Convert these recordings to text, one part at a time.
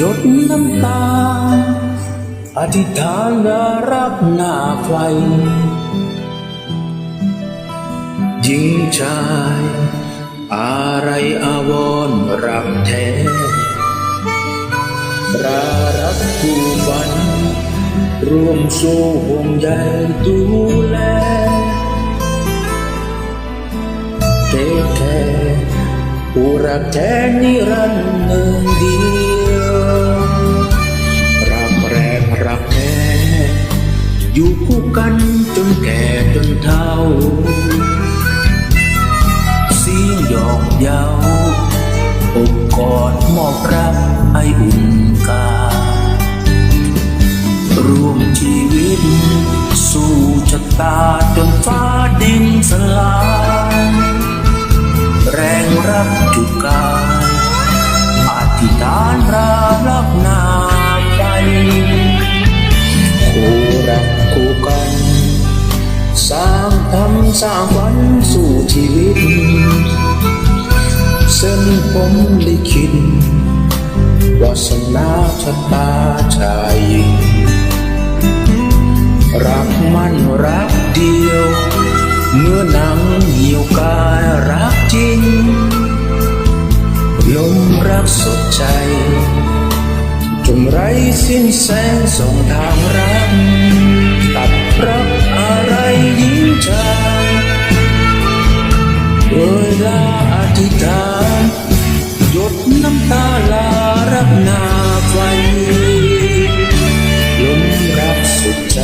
ยดน้ำตา อธิษฐานและรักหน้าไฟหญิงชาย อะไรอาวรรักแท้รารักคู่ฝัน ร่วมสู้ห่วงใยดูแลเทแค่ผู้รักแท้นิรันดร์หนึ่งเดียวรักแรกรักแท้อยู่คู่กันจนแก่จนเฒ่า รักให้อุ่นกายร่วมชีวิต สู้ชะตาจนฟ้าดินสลายแรงรักจุกกายอธิษฐานรารักนาไปคู่รักคู่กัน สร้างทำสร้างฝันสู่ชีวิต เส้นผมลิขิต วาสนาชะตาชายหญิงรักมันรักเดียว เมื่อหนังเหี่ยวกายรักจริงลมรักสดใจ จนไร้สิ้นแสงส่องทางรัก ตัดรักอะไรยิ่งชายเอ่ยลาอธิษฐานหยดน้ำตาลา รักนาไฟลมรักสุดใจ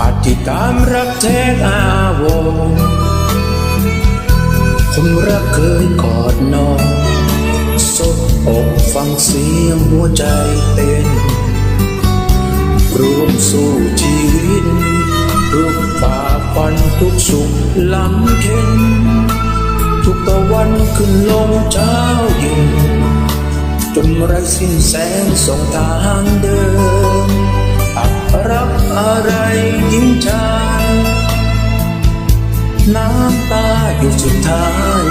อธิษฐานรักแท้อาวรณ์คนรักเคยกอดนอนสบอกฟังเสียงหัวใจเต้นรวมสู้ชีวิตรูปฝ่าฟันทุกสุขลำเค็นทุกตะวันขึ้นลงเช้าเย็น จนไรสิ้นแสงส่องทางเดินอับรักอะไรยิ่งชายน้ำตาอยู่สุดท้าย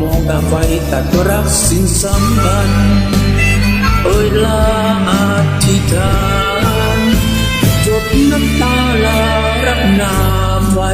มองตาไฟตัดรักสิ้นสัมพันธ์เอ่ยลาอธิษฐานจดน้ำตาลารักนามไว้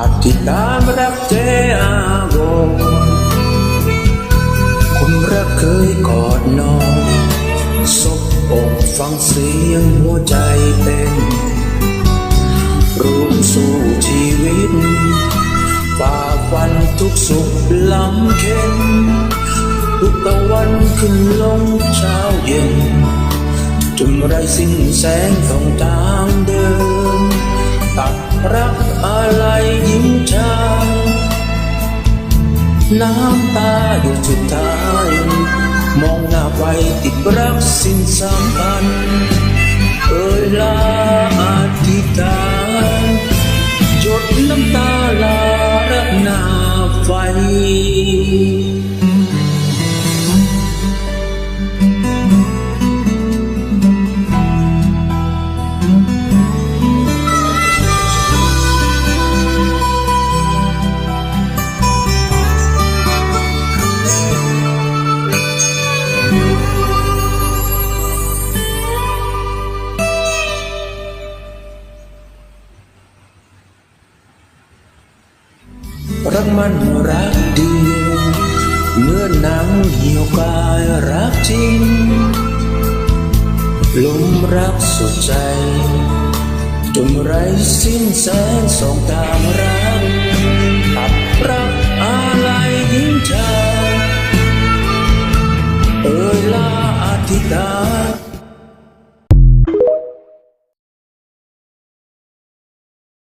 อธิษฐานรักเจอาวรคนรักเคยกอดนอนซบอกฟังเสียงหัวใจเต้นร่วมสู้ชีวิตฝ่าฟันทุกสุขลำเค็นทุกตะวันขึ้นลงเช้าเย็นจนไรสิ้นแสงส่องทางเดินตัดรัก น้ำตาหยดสุดท้าย มองหน้าไปติดรักสิ้นสัมพันเอ่ยลาอธิษฐานหยดน้ำตาลารักหน้าไฟ รักมันรักเดียวเมื่อหนังเหี่ยวกายรักจริงลมรักสุดใจจนไรสิ้นแสงสองตามรักตัดรักอะไรยิ่งชายเอ่ยลาอธิษฐาน